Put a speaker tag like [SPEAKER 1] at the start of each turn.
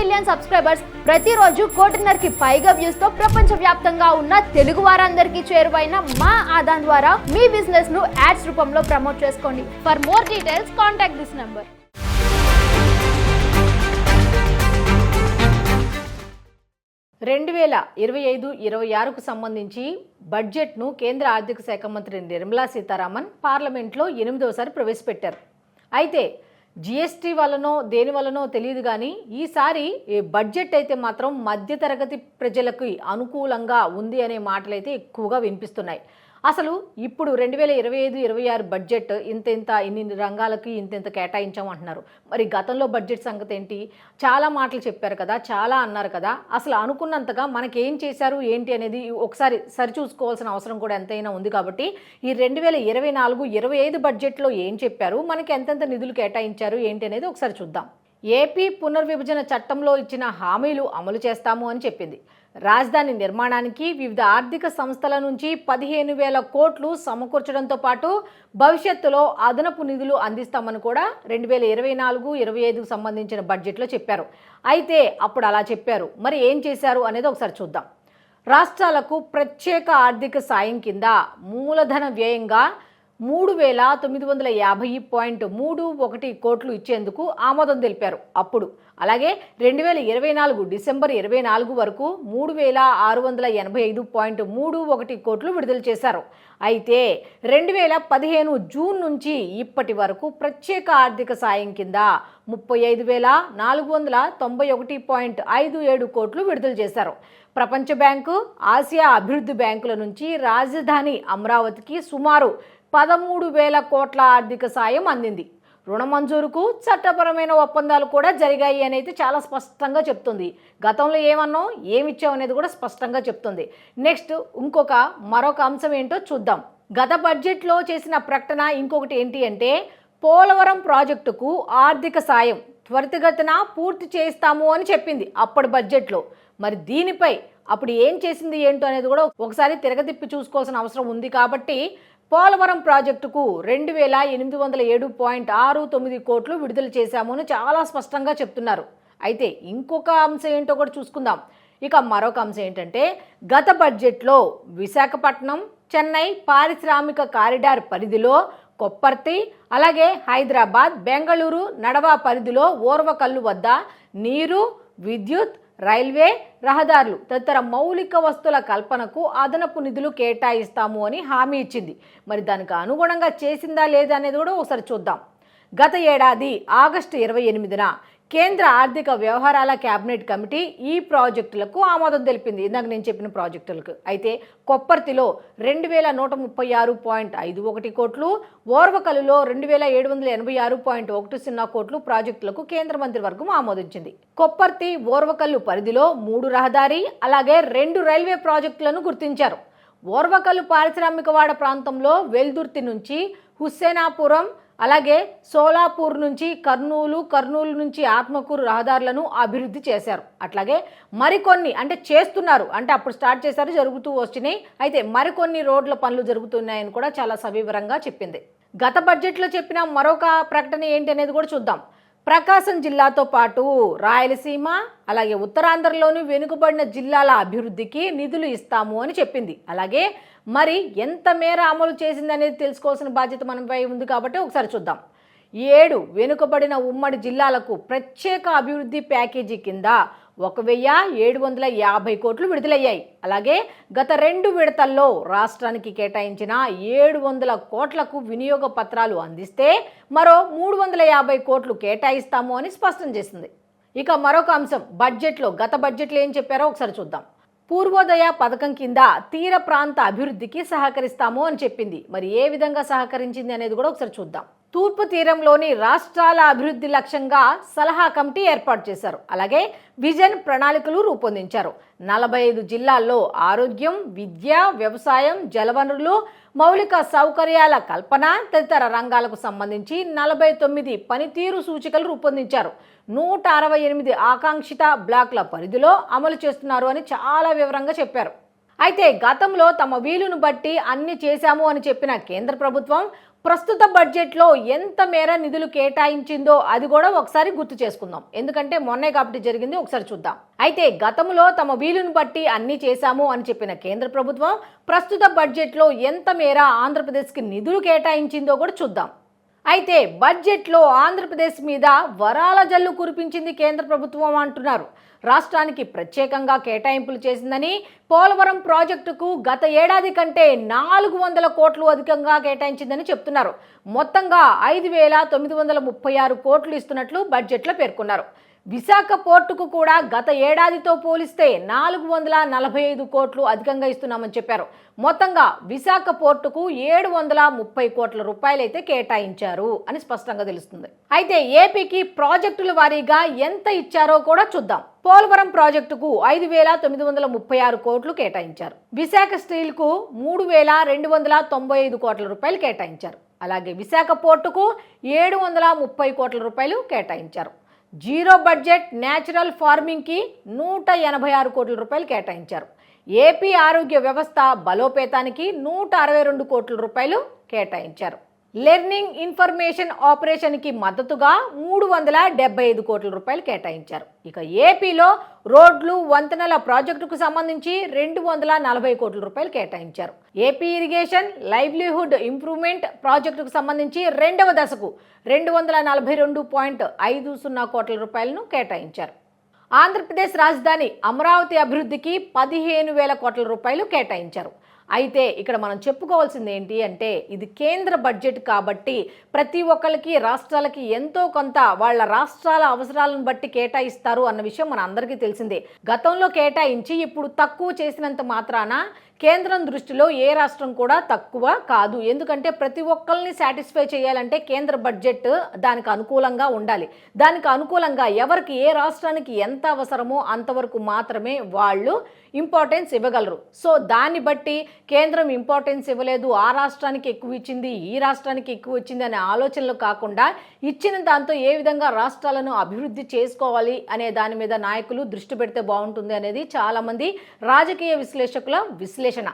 [SPEAKER 1] Million subscribers ప్రతిరోజు కోటిన్నరకి పైగా వ్యూస్తో ప్రపంచ వ్యాప్తంగా ఉన్న తెలుగు వారందరికీ చేరువైన మా ఆదాన్ ద్వారా మీ బిజినెస్ను యాడ్స్ రూపంలో ప్రమోట్ చేసుకోండి. For more details contact this number
[SPEAKER 2] రెండు వేల ఇరవై ఐదు ఇరవై ఆరుకు సంబంధించి బడ్జెట్ను కేంద్ర ఆర్థిక శాఖ మంత్రి నిర్మలా సీతారామన్ పార్లమెంట్లో ఎనిమిదవసారి ప్రవేశపెట్టారు. అయితే జిఎస్టీ వలనో దేని వలనో తెలియదు కానీ ఈసారి ఈ బడ్జెట్ అయితే మాత్రం మధ్యతరగతి ప్రజలకు అనుకూలంగా ఉంది అనే మాటలైతే ఎక్కువగా వినిపిస్తున్నాయి. అసలు ఇప్పుడు రెండు వేల ఇరవై ఐదు ఇరవై ఆరు బడ్జెట్ ఇంత ఇంత ఇన్ని రంగాలకి ఇంత ఇంత కేటాయించామంటున్నారు. మరి గతంలో బడ్జెట్ సంగతి ఏంటి చాలా మాటలు చెప్పారు కదా చాలా అన్నారు కదా. అసలు అనుకున్నంతగా మనకేం చేశారు ఏంటి అనేది ఒకసారి సరిచూసుకోవాల్సిన అవసరం కూడా ఎంతైనా ఉంది కాబట్టి ఈ రెండు వేల ఇరవై నాలుగు ఇరవై ఐదు బడ్జెట్లో ఏం చెప్పారు? మనకి ఎంతెంత నిధులు కేటాయించారు? ఏంటి అనేది ఒకసారి చూద్దాం. ఏపీ పునర్విభజన చట్టంలో ఇచ్చిన హామీలు అమలు చేస్తాము అని చెప్పింది. రాజధాని నిర్మాణానికి వివిధ ఆర్థిక సంస్థల నుంచి పదిహేను వేల కోట్లు సమకూర్చడంతో పాటు భవిష్యత్తులో అదనపు నిధులు అందిస్తామని కూడా రెండు వేల ఇరవై నాలుగు ఇరవై ఐదుకు సంబంధించిన బడ్జెట్లో చెప్పారు. అయితే అప్పుడు అలా చెప్పారు. మరి ఏం చేశారు అనేది ఒకసారి చూద్దాం. రాష్ట్రాలకు ప్రత్యేక ఆర్థిక సాయం కింద మూలధన వ్యయంగా మూడు వేల తొమ్మిది వందల యాభై పాయింట్ మూడు ఒకటి కోట్లు ఇచ్చేందుకు ఆమోదం తెలిపారు. అప్పుడు అలాగే రెండు వేల ఇరవై నాలుగు డిసెంబర్ ఇరవై నాలుగు వరకు మూడు వేల ఆరు వందల ఎనభై ఐదు పాయింట్ మూడు ఒకటి కోట్లు విడుదల చేశారు. అయితే రెండు వేల పదిహేను జూన్ నుంచి ఇప్పటి వరకు ప్రత్యేక ఆర్థిక సాయం కింద ముప్పై ఐదు వేల నాలుగు వందల తొంభై ఒకటి పాయింట్ ఐదు ఏడు కోట్లు విడుదల చేశారు. ప్రపంచ బ్యాంకు ఆసియా అభివృద్ధి బ్యాంకుల నుంచి రాజధాని అమరావతికి సుమారు పదమూడు వేల కోట్ల ఆర్థిక సాయం అందింది. రుణ మంజూరుకు చట్టపరమైన ఒప్పందాలు కూడా జరిగాయి అనేది చాలా స్పష్టంగా చెప్తుంది. గతంలో ఏమన్నాం ఏమిచ్చాం అనేది కూడా స్పష్టంగా చెప్తుంది. నెక్స్ట్ ఇంకొక మరొక అంశం ఏంటో చూద్దాం. గత బడ్జెట్లో చేసిన ప్రకటన ఇంకొకటి ఏంటి అంటే పోలవరం ప్రాజెక్టుకు ఆర్థిక సాయం త్వరితగతిన పూర్తి చేస్తాము అని చెప్పింది అప్పటి బడ్జెట్లో. మరి దీనిపై అప్పుడు ఏం చేసింది ఏంటో అనేది కూడా ఒకసారి తిరగతిప్పి చూసుకోవాల్సిన అవసరం ఉంది కాబట్టి పోలవరం ప్రాజెక్టుకు రెండు వేల ఎనిమిది వందల ఏడు పాయింట్ ఆరు తొమ్మిది కోట్లు విడుదల చేశాము అని చాలా స్పష్టంగా చెప్తున్నారు. అయితే ఇంకొక అంశం ఏంటో కూడా చూసుకుందాం. ఇక మరొక అంశం ఏంటంటే గత బడ్జెట్లో విశాఖపట్నం చెన్నై పారిశ్రామిక కారిడార్ పరిధిలో కొప్పర్తి అలాగే హైదరాబాద్ బెంగళూరు నడవా పరిధిలో ఓర్వకల్లు వద్ద నీరు విద్యుత్ రైల్వే రహదారులు తదితర మౌలిక వస్తువుల కల్పనకు అదనపు నిధులు కేటాయిస్తాము అని హామీ ఇచ్చింది. మరి దానికి అనుగుణంగా చేసిందా లేదా అనేది కూడా ఒకసారి చూద్దాం. గత ఏడాది ఆగస్టు ఇరవై ఎనిమిదిన కేంద్ర ఆర్థిక వ్యవహారాల కేబినెట్ కమిటీ ఈ ప్రాజెక్టులకు ఆమోదం తెలిపింది. ఇందాక నేను చెప్పిన ప్రాజెక్టులకు. అయితే కొప్పర్తిలో రెండు వేల నూట ముప్పై ఆరు పాయింట్ ఐదు ఒకటి కోట్లు ఓర్వకలులో రెండు వేల ఏడు వందల ఎనభై ఆరు పాయింట్ ఒకటి సున్నా కోట్లు ప్రాజెక్టులకు కేంద్ర మంత్రివర్గం ఆమోదించింది. కొప్పర్తి ఓర్వకల్లు పరిధిలో మూడు రహదారి అలాగే రెండు రైల్వే ప్రాజెక్టులను గుర్తించారు. ఓర్వకల్లు పారిశ్రామికవాడ ప్రాంతంలో వెల్దుర్తి నుంచి హుస్సేనాపురం అలాగే సోలాపూర్ నుంచి కర్నూలు కర్నూలు నుంచి ఆత్మకూరు రహదారులను అభివృద్ధి చేశారు. అట్లాగే మరికొన్ని అంటే చేస్తున్నారు. అంటే అప్పుడు స్టార్ట్ చేశారు జరుగుతూ వచ్చినాయి. అయితే మరికొన్ని రోడ్ల పనులు జరుగుతున్నాయని కూడా చాలా సవివరంగా చెప్పింది. గత బడ్జెట్లో చెప్పిన మరొక ప్రకటన ఏంటి అనేది కూడా చూద్దాం. ప్రకాశం జిల్లాతో పాటు రాయలసీమ అలాగే ఉత్తరాంధ్రలోని వెనుకబడిన జిల్లాల అభివృద్ధికి నిధులు ఇస్తాము అని చెప్పింది. అలాగే మరి ఎంత మేర అమలు చేసింది అనేది తెలుసుకోవాల్సిన బాధ్యత మనపై ఉంది కాబట్టి ఒకసారి చూద్దాం. ఏడు వెనుకబడిన ఉమ్మడి జిల్లాలకు ప్రత్యేక అభివృద్ధి ప్యాకేజీ కింద ఒక వెయ్యి ఏడు వందల యాభై కోట్లు విడుదలయ్యాయి. అలాగే గత రెండు విడతల్లో రాష్ట్రానికి కేటాయించిన ఏడు వందల కోట్లకు వినియోగ పత్రాలు అందిస్తే మరో మూడు వందల యాభై కోట్లు కేటాయిస్తాము అని స్పష్టం చేసింది. ఇక మరొక అంశం బడ్జెట్లో గత బడ్జెట్లో ఏం చెప్పారో ఒకసారి చూద్దాం. పూర్వోదయ పథకం కింద తీర ప్రాంత అభివృద్ధికి సహకరిస్తాము అని చెప్పింది. మరి ఏ విధంగా సహకరించింది అనేది కూడా ఒకసారి చూద్దాం. తూర్పు తీరంలోని రాష్ట్రాల అభివృద్ధి లక్ష్యంగా సలహా కమిటీ ఏర్పాటు చేశారు. అలాగే విజన్ ప్రణాళికలు రూపొందించారు. నలభై ఐదు జిల్లాల్లో ఆరోగ్యం విద్య వ్యవసాయం జలవనరులు మౌలిక సౌకర్యాల కల్పన తదితర రంగాలకు సంబంధించి నలభై తొమ్మిది పనితీరు సూచికలు రూపొందించారు. నూట అరవై ఎనిమిది ఆకాంక్షిత బ్లాక్ల పరిధిలో అమలు చేస్తున్నారు అని చాలా వివరంగా చెప్పారు. అయితే గతంలో తమ వీలును బట్టి అన్ని చేశాము అని చెప్పిన కేంద్ర ప్రభుత్వం ప్రస్తుత బడ్జెట్లో ఎంత మేర నిధులు కేటాయించిందో అది కూడా ఒకసారి గుర్తు చేసుకుందాం. ఎందుకంటే మొన్నే కాబట్టి జరిగింది ఒకసారి చూద్దాం. అయితే గతంలో తమ వీలును బట్టి అన్ని చేశాము అని చెప్పిన కేంద్ర ప్రభుత్వం ప్రస్తుత బడ్జెట్లో ఎంత మేర ఆంధ్రప్రదేశ్కి నిధులు కేటాయించిందో కూడా చూద్దాం. అయితే బడ్జెట్లో ఆంధ్రప్రదేశ్ మీద వరాల జల్లు కురిపించింది కేంద్ర ప్రభుత్వం అంటున్నారు. రాష్ట్రానికి ప్రత్యేకంగా కేటాయింపులు చేసిందని పోలవరం ప్రాజెక్టుకు గత ఏడాది కంటే నాలుగు వందల కోట్లు అధికంగా కేటాయించిందని చెప్తున్నారు. మొత్తంగా ఐదు వేల తొమ్మిది వందల ముప్పై ఆరు కోట్లు ఇస్తున్నట్లు బడ్జెట్లో పేర్కొన్నారు. విశాఖ పోర్టుకు కూడా గత ఏడాదితో పోలిస్తే నాలుగు వందల నలభై ఐదు కోట్లు అధికంగా ఇస్తున్నామని చెప్పారు. మొత్తంగా విశాఖ పోర్టుకు ఏడు వందల ముప్పై కోట్ల రూపాయలైతే కేటాయించారు అని స్పష్టంగా తెలుస్తుంది. అయితే ఏపీకి ప్రాజెక్టుల వారీగా ఎంత ఇచ్చారో కూడా చూద్దాం. పోలవరం ప్రాజెక్టుకు ఐదు వేల తొమ్మిది వందల ముప్పై ఆరు కోట్లు కేటాయించారు. విశాఖ స్టీల్కు మూడు వేల రెండు వందల తొంభై ఐదు కోట్ల రూపాయలు కేటాయించారు. అలాగే విశాఖ పోర్టుకు ఏడు వందల ముప్పై కోట్ల రూపాయలు కేటాయించారు. జీరో బడ్జెట్ న్యాచురల్ ఫార్మింగ్కి నూట ఎనభై ఆరు కోట్ల రూపాయలు కేటాయించారు. ఏపీ ఆరోగ్య వ్యవస్థ బలోపేతానికి నూట అరవై రెండు కోట్ల రూపాయలు కేటాయించారు. లెర్నింగ్ ఇన్ఫర్మేషన్ ఆపరేషన్కి మద్దతుగా మూడు వందల డెబ్బై ఐదు కోట్ల రూపాయలు కేటాయించారు. ఇక ఏపీలో రోడ్లు వంతెనల ప్రాజెక్టుకు సంబంధించి రెండు వందల నలభై కోట్ల రూపాయలు కేటాయించారు. ఏపీ ఇరిగేషన్ లైవ్లీహుడ్ ఇంప్రూవ్మెంట్ ప్రాజెక్టుకు సంబంధించి రెండవ దశకు రెండు వందల నలభై రెండు పాయింట్ ఐదు సున్నా కోట్ల రూపాయలను కేటాయించారు. ఆంధ్రప్రదేశ్ రాజధాని అమరావతి అభివృద్ధికి పదిహేను వేల కోట్ల రూపాయలు కేటాయించారు. అయితే ఇక్కడ మనం చెప్పుకోవాల్సింది ఏంటి అంటే ఇది కేంద్ర బడ్జెట్ కాబట్టి ప్రతి ఒక్కరికి రాష్ట్రాలకి ఎంతో కొంత వాళ్ళ రాష్ట్రాల అవసరాలను బట్టి కేటాయిస్తారు అన్న విషయం మన అందరికీ తెలిసిందే. గతంలో కేటాయించి ఇప్పుడు తక్కువ చేసినంత మాత్రాన కేంద్రం దృష్టిలో ఏ రాష్ట్రం కూడా తక్కువ కాదు. ఎందుకంటే ప్రతి ఒక్కరిని సాటిస్ఫై చేయాలంటే కేంద్ర బడ్జెట్ దానికి అనుకూలంగా ఉండాలి. దానికి అనుకూలంగా ఎవరికి ఏ రాష్ట్రానికి ఎంత అవసరమో అంతవరకు మాత్రమే వాళ్ళు ఇంపార్టెన్స్ ఇవ్వగలరు. సో దాన్ని బట్టి కేంద్రం ఇంపార్టెన్స్ ఇవ్వలేదు ఆ రాష్ట్రానికి ఎక్కువ ఇచ్చింది ఈ రాష్ట్రానికి ఎక్కువ ఇచ్చింది అనే ఆలోచనలు కాకుండా ఇచ్చిన దాంతో ఏ విధంగా రాష్ట్రాలను అభివృద్ధి చేసుకోవాలి అనే దాని మీద నాయకులు దృష్టి పెడితే బాగుంటుంది అనేది చాలామంది రాజకీయ విశ్లేషకుల విశ్లేషణ